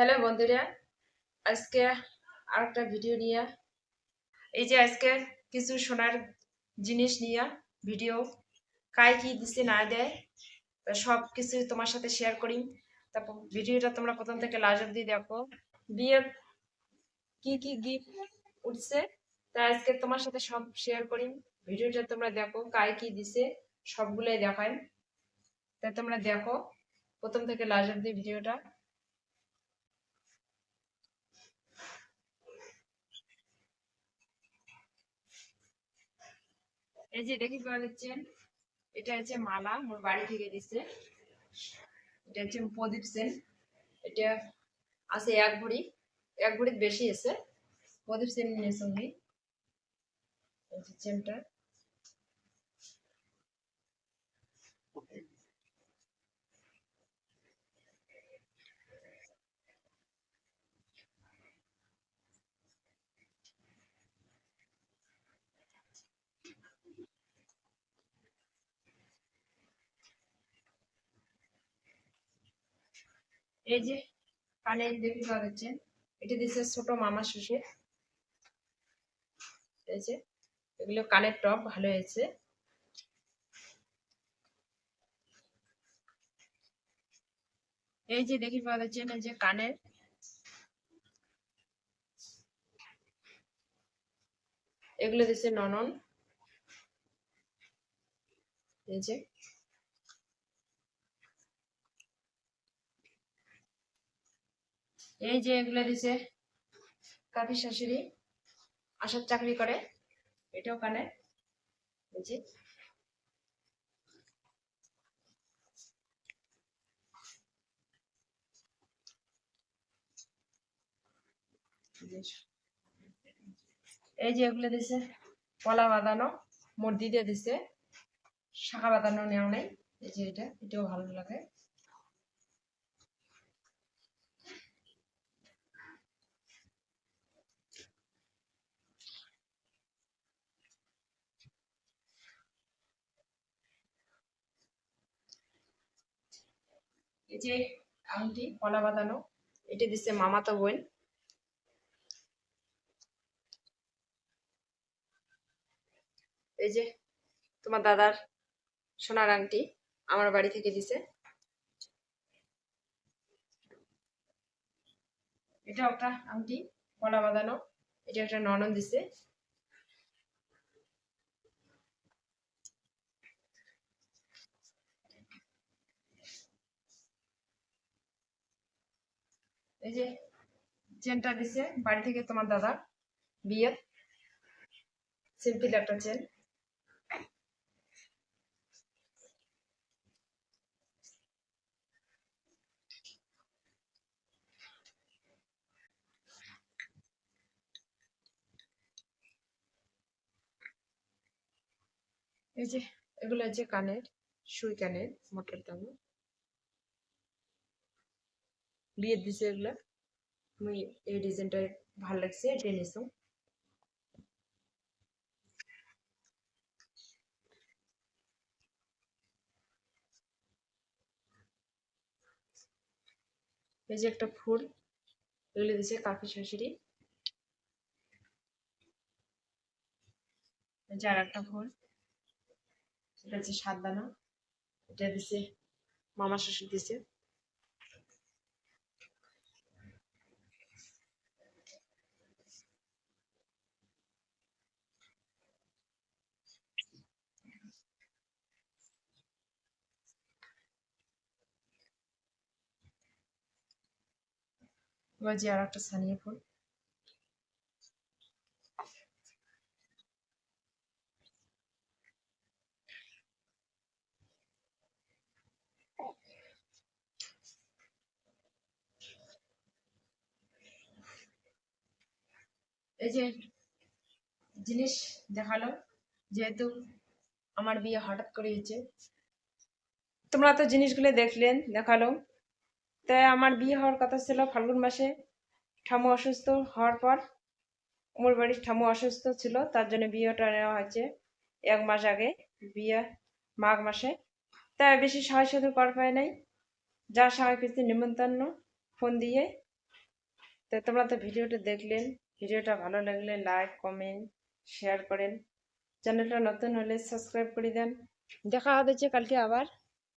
Hello বন্ধুরা, আজকে আর একটা ভিডিও নিয়ে, এই যে আজকে কিছু সোনার জিনিস নিয়ে ভিডিও কায় কি দিছে না দেয় সব কিছু তোমার সাথে শেয়ার করি। তারপর ভিডিওটা তোমরা প্রথম থেকে লাস্ট অব্দি দেখো। বিয়ের কি কি গিফট উঠছে, তা আজকে তোমার সাথে সব শেয়ার করি। ভিডিওটা তোমরা দেখো কায় কি দিছে, সবগুলোই দেখাই। তা তোমরা দেখো, প্রথম থেকে লাস্ট অব্দি ভিডিওটা এই যে দেখি পাওয়া দিচ্ছেন? এটা হচ্ছে মালা মোর বাড়ি থেকে দিচ্ছে। এটা হচ্ছে প্রদীপ সেন। এটা আছে এক ভরি। এক ভরির বেশি আছে। প্রদীপ সেন নিয়ে সঙ্গে চেনটা এই যে কানে দেখি যাচ্ছে এটা দিচ্ছে ছোট মামা শ্বশুর। এই যে, এগুলো কানের টপ, ভালো হয়েছে। এই যে দেখি পাওয়া যাচ্ছে এই যে কানের। এগুলো দিচ্ছে ননন। এই যে এই যে এগুলো দিছে কাকি শাশুড়ি আসার চাকরি করে এটাও কানে এই যে। এই যে এগুলো দিছে, কলা বাঁধানো মর্দি দিয়ে দিছে, শাখা বাঁধানো নেওয়া নেই, এই যে এটা, এটাও ভালো লাগে। এই যে আংটি, কলা বাঁধানো, এটা দিচ্ছে মামাতো বোন। এই যে তোমার দাদার সোনার আংটি আমার বাড়ি থেকে দিছে। এটা একটা আংটি, কলা বাঁধানো, এটা একটা ননদ দিছে। এই যে চেনটা দিছে, বাড়ি থেকে তোমার দাদা, বিয়ের সিম্পল একটা চেন এই যে, এগুলো হচ্ছে কানের, সুই কানের, মোটর দাম। বিয়ের দিছে এগুলা। আমি এই ডিজাইনটা ভালো লাগছে এটা নিছো। এই যে একটা ফুল, এগুলো দিছে কাকি শাশুড়ি। এই যে আর একটা ফুল, এটা হচ্ছে সাতদানা এটা দিছে মামা শ্বশুর দিছে। এবার যে আর একটা সানিয়ে ফুল এই যে জিনিস দেখাল, যেহেতু আমার বিয়ে হঠাৎ করে হয়েছে, তোমরা তো জিনিসগুলো দেখলেন, দেখাল। তাই আমার বিয়ে হওয়ার কথা ছিল ফাল্গুন মাসে। ঠামু অসুস্থ হওয়ার পর আমার বাড়ির ঠামু অসুস্থ ছিল, তার জন্য বিয়েটা নেওয়া হয়েছে এক মাস আগে, বিয়ে মাঘ মাসে। তাই বেশি সাহায্য সাথে করা পায় নাই। যা সাহায্য পেয়েছে নিমন্ত্রণ, ফোন দিয়ে। তো তোমরা তো ভিডিওটা দেখলেন, ভিডিওটা ভালো লাগলে লাইক, কমেন্ট, শেয়ার করেন। চ্যানেলটা নতুন হলে সাবস্ক্রাইব করে দেন। দেখা হবে কালকে আবার।